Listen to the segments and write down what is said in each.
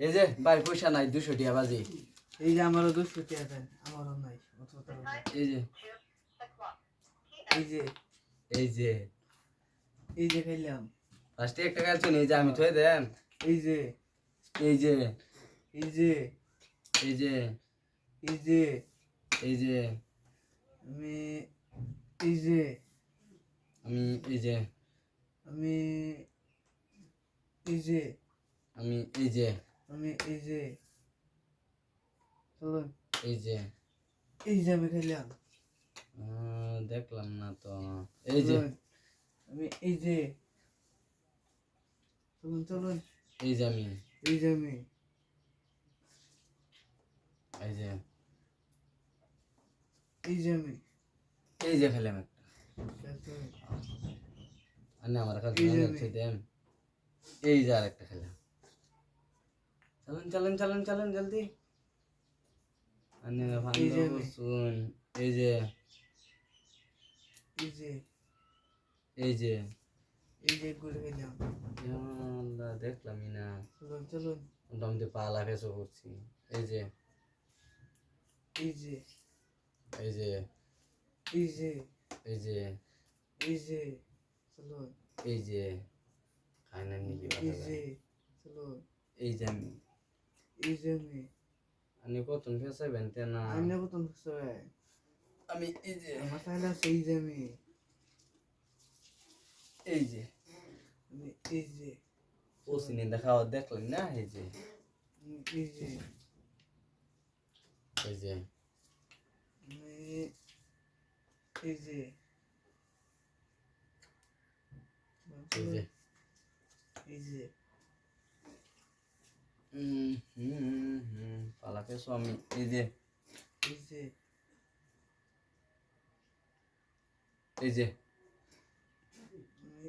এই যে ভাই পয়সা নাই দুশো টিয়া বাজি এই যে আমারও দুশো দেন আমারও নাই। এই যে এই যে এই যে এই যে খাইলাম ফার্স্টে একটা খেলছো এই যে আমি থয়ে দেন এই যে এই যে এই যে এই যে এই যে এই যে আমি এই যে আমি এই যে আমি এই যে আমি এই যে আমি এই যে চলুন এই যে। এই যে আমি খাইলাম। আহ, দেখলাম না তো। এই যে। আমি এই যে চলুন চলুন এই যে আমি। এই যে আমি। এই যে। এই যে আমি। এই যে খেলাম একটা। আমার কাছে এই যে অনেক আমি- থয়ে দেন এই যে আর একটা খেলা চলেন চলেন চলেন চলেন জলদি শুন এই যে এই যে এই যে এই যে ঘুরে ইয়া আল্লাহ দেখলামই না চলুন চলুন মোটামুটি পালা ফেসও করছি এই যে এই যে এই যে এই যে এই যে এই যে চলুন এই যে খাই না নিকি এই যে চলুন এই যে আমি যে আমি কতন ফেসাইবেন তে না আইনা বতন সবাই আমি এই যে আমার তাহলে আছে আমি এই যে আমি এই যে ও সিনে দেখাও দেখলেন না এই যে এই যে এই যে আমি এই যে এই যে এই যে হুম হুম হুম পালা ফেসো আমি এই যে এই যে এই যে। আমি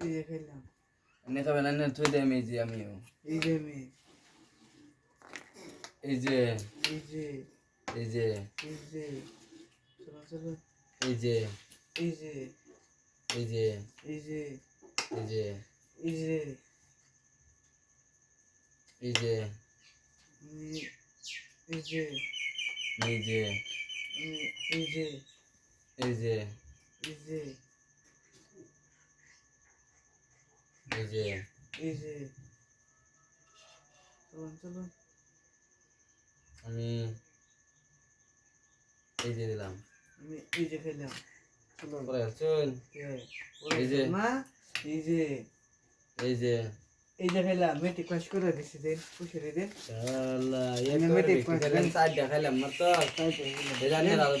এই যে খাইলাম। এনে খাবেন এনে থই দেম এই যে আমিও এই যে আমি। এই যে এই যে। এই যে এই যে। চলো চলো। এই যে এই যে। এই যে এই যে। এই যে। এই যে। এই যে আমি এই যে এই যে আমি এই যে এই যে এই যে এই যে। চলুন চলুন। আমি এই যে দিলাম। আমি এই যে খাইলাম চলুন। চল। এই যে। না? এই যে। এই যে। এই যে খাইলাম মেট্রিক পাস করে দিছি দেন দিয়ে দেন শালা আমি এক মেট্রিক বেশি পাস খেলেন করি। চারটা খাইলাম মাত্র তাই তো। এই জানি আরও